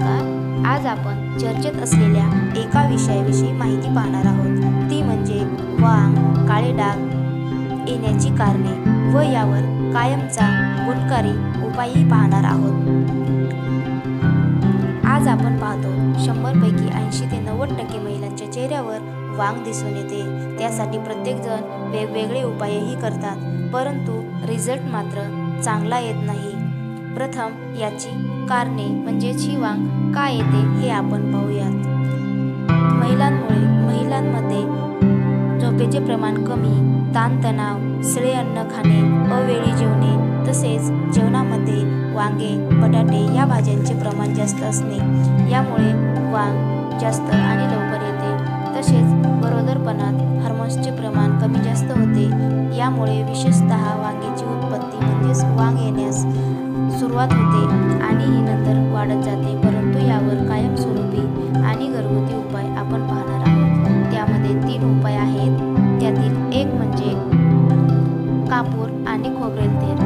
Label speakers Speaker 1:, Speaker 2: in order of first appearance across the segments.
Speaker 1: आज आपण चर्चेत असलेल्या एका विषयाविषयी माहिती पाहणार आहोत. ती म्हणजे वांग काळे डाग येण्याची कारणे व यावर कायमचा गुणकारी उपायही पाहणार आहोत. आज आपण पाहतो शंभरपैकी ऐंशी ते नव्वद टक्के महिलांच्या चेहऱ्यावर वांग दिसून येते. त्यासाठी प्रत्येकजण वेगवेगळे उपायही करतात परंतु रिझल्ट मात्र चांगला येत नाही. प्रथम याची कारणे म्हणजेच ही वांग का येते हे आपण पाहूयात. महिलांमुळे महिलांमध्ये झोपेचे प्रमाण कमी ताणतणाव सळे अन्न खाणे अवेळी जेवणे तसेच जेवणामध्ये वांगे बटाटे या भाज्यांचे प्रमाण जास्त असणे यामुळे वांग जास्त आणि लवकर येते. तसेच गरोदरपणात हार्मोन्सचे प्रमाण कमी जास्त होते यामुळे विशेषतः वांग्याची उत्पत्ती म्हणजेच वांग येण्यास सुरुवात होते आणि ही नंतर वाढत जाते परंतु यावर कायमस्वरूपी आणि घरगुती उपाय आपण पाहणार आहोत. त्यामध्ये तीन उपाय आहेत. त्यातील एक म्हणजे कापूर आणि खोबरेल तेल.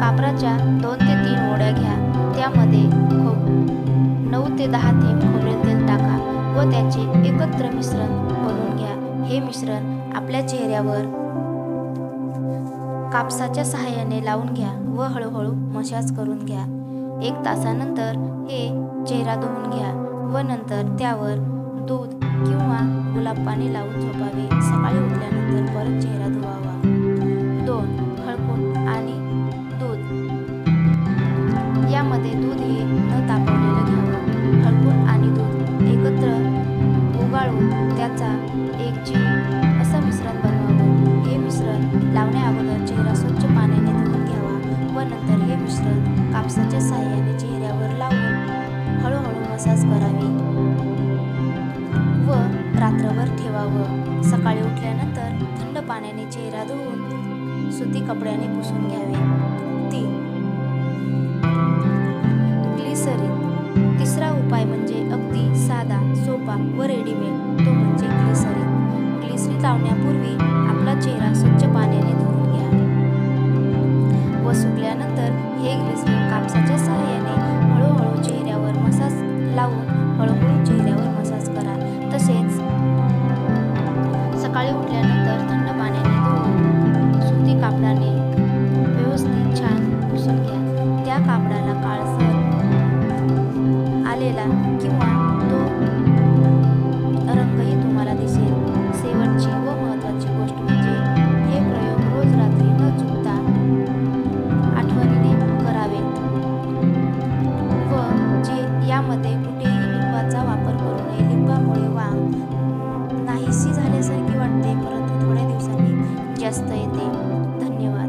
Speaker 1: कापराच्या दोन ते तीन ओळ्या घ्या. त्यामध्ये खोब नऊ ते दहा थेंब खोबरेल तेल टाका व त्याचे एकत्र मिश्रण बनवून घ्या. हे मिश्रण आपल्या चेहऱ्यावर कापसाच्या सहाय्याने लावून घ्या व हळूहळू मशाज करून घ्या. एक तासानंतर हे चेहरा धुवून घ्या व नंतर त्यावर दूध किंवा गुलाब पाणी लावून झोपावे. सकाळी उठल्यानंतर परत चेहरा धुवावा. सकाळी उठल्यानंतर थंड पाण्याने चेहरा धुवून सुती कपड्याने पुसून घ्यावे. तीन ग्लिसरीन. तिसरा उपाय म्हणजे अगदी साधा सोपा व रेडीमेड. तो म्हणजे ग्लिसरीन. ग्लिसरीन लावण्यापूर्वी आपला चेहरा स्वच्छ पाण्याने धुवून घ्या. व सुकल्यानंतर हे ग्लिसरीन कापसाचे नंतर थंड पाण्याने धुवून. सुती कापडाने व्यवस्थित छान पुसून घ्या. त्या कापडाला काळ て何を